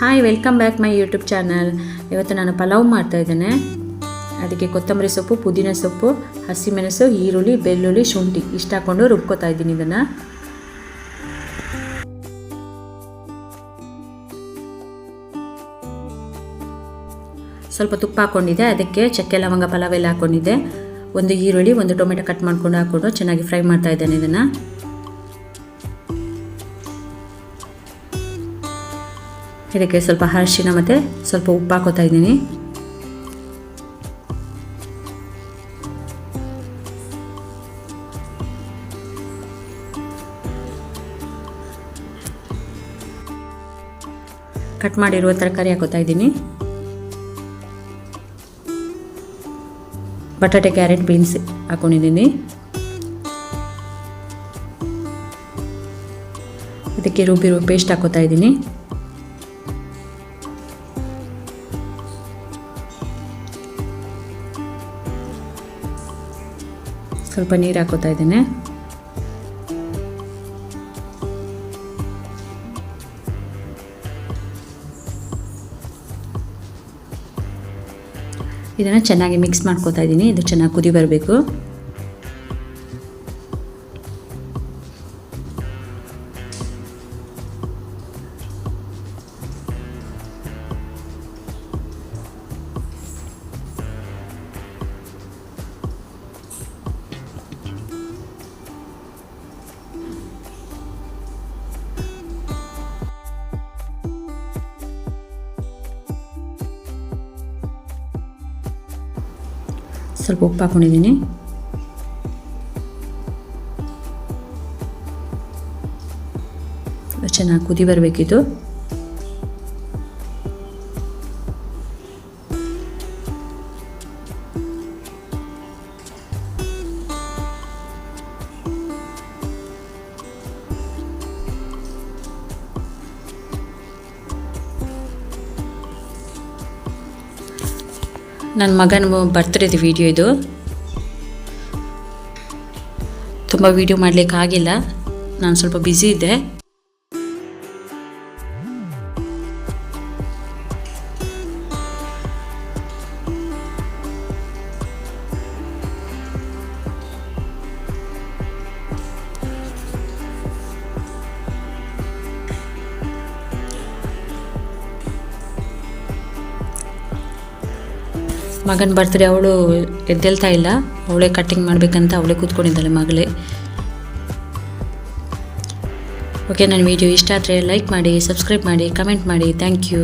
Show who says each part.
Speaker 1: Hi welcome back my YouTube channel ಇವತ್ತು ನಾನು ಪಲಾವ್ ಮಾಡ್ತಾ ಇದ್ದೇನೆ. ಅದಕ್ಕೆ ಕೊತ್ತಂಬರಿ ಸೊಪ್ಪು, ಪುದೀನ ಸೊಪ್ಪು, ಹಸಿಮೆಣಸು, ಈರುಳ್ಳಿ, ಬೆಳ್ಳುಳ್ಳಿ, ಶುಂಠಿ ಇಷ್ಟ ಹಾಕ್ಕೊಂಡು ರುಬ್ಕೋತಾ ಇದ್ದೀನಿ ಇದನ್ನು. ಸ್ವಲ್ಪ ತುಪ್ಪ ಹಾಕ್ಕೊಂಡಿದ್ದೆ ಅದಕ್ಕೆ ಚಕ್ಕೆ ಲವಂಗ ಪಲಾವ್ ಎಲ್ಲ ಹಾಕ್ಕೊಂಡಿದ್ದೆ ಒಂದು ಈರುಳ್ಳಿ, ಒಂದು ಟೊಮೆಟೊ ಕಟ್ ಮಾಡ್ಕೊಂಡು ಹಾಕ್ಕೊಂಡು ಚೆನ್ನಾಗಿ ಫ್ರೈ ಮಾಡ್ತಾ ಇದ್ದೇನೆ ಇದನ್ನು. ಇದಕ್ಕೆ ಸ್ವಲ್ಪ ಅರಿಶಿನ ಮತ್ತು ಸ್ವಲ್ಪ ಉಪ್ಪು ಹಾಕೋತಾ ಇದ್ದೀನಿ. ಕಟ್ ಮಾಡಿರುವ ತರಕಾರಿ ಹಾಕೋತಾ ಇದ್ದೀನಿ. ಬಟಾಟೆ, ಕ್ಯಾರೆಟ್, ಬೀನ್ಸ್ ಹಾಕೊಂಡಿದ್ದೀನಿ. ಇದಕ್ಕೆ ರುಬ್ಬಿರುವ ಪೇಸ್ಟ್ ಹಾಕೋತಾ ಇದ್ದೀನಿ. ಸ್ವಲ್ಪ ನೀರು ಹಾಕೋತಾ ಇದ್ದೇನೆ. ಇದನ್ನು ಚೆನ್ನಾಗಿ ಮಿಕ್ಸ್ ಮಾಡ್ಕೋತಾ ಇದ್ದೀನಿ. ಇದು ಚೆನ್ನಾಗಿ ಕುದಿ ಬರಬೇಕು. ಸ್ವಲ್ಪ ಉಪ್ಪು ಹಾಕೊಂಡಿದ್ದೀನಿ. ಚೆನ್ನಾಗಿ ಕುದಿ ಬರಬೇಕಿತ್ತು. ನನ್ನ ಮಗನ ಬರ್ತಿರೋದು ವೀಡಿಯೋ ಇದು. ತುಂಬ ವಿಡಿಯೋ ಮಾಡಲಿಕ್ಕಾಗಿಲ್ಲ. ನಾನು ಸ್ವಲ್ಪ ಬ್ಯುಸಿ ಇದ್ದೆ. ಮಗನ ಬರ್ತಡೇ ಅವಳು ಎದ್ದೇಳ್ತಾ ಇಲ್ಲ. ಅವಳೇ ಕಟ್ಟಿಂಗ್ ಮಾಡಬೇಕಂತ ಅವಳೇ ಕೂತ್ಕೊಂಡಿದ್ದಾಳೆ ಮಗಳೇ. ಓಕೆ ನನ್ನ ವಿಡಿಯೋ ಇಷ್ಟ ಆದರೆ ಲೈಕ್ ಮಾಡಿ ಸಬ್ಸ್ಕ್ರೈಬ್ ಮಾಡಿ ಕಮೆಂಟ್ ಮಾಡಿ. Thank you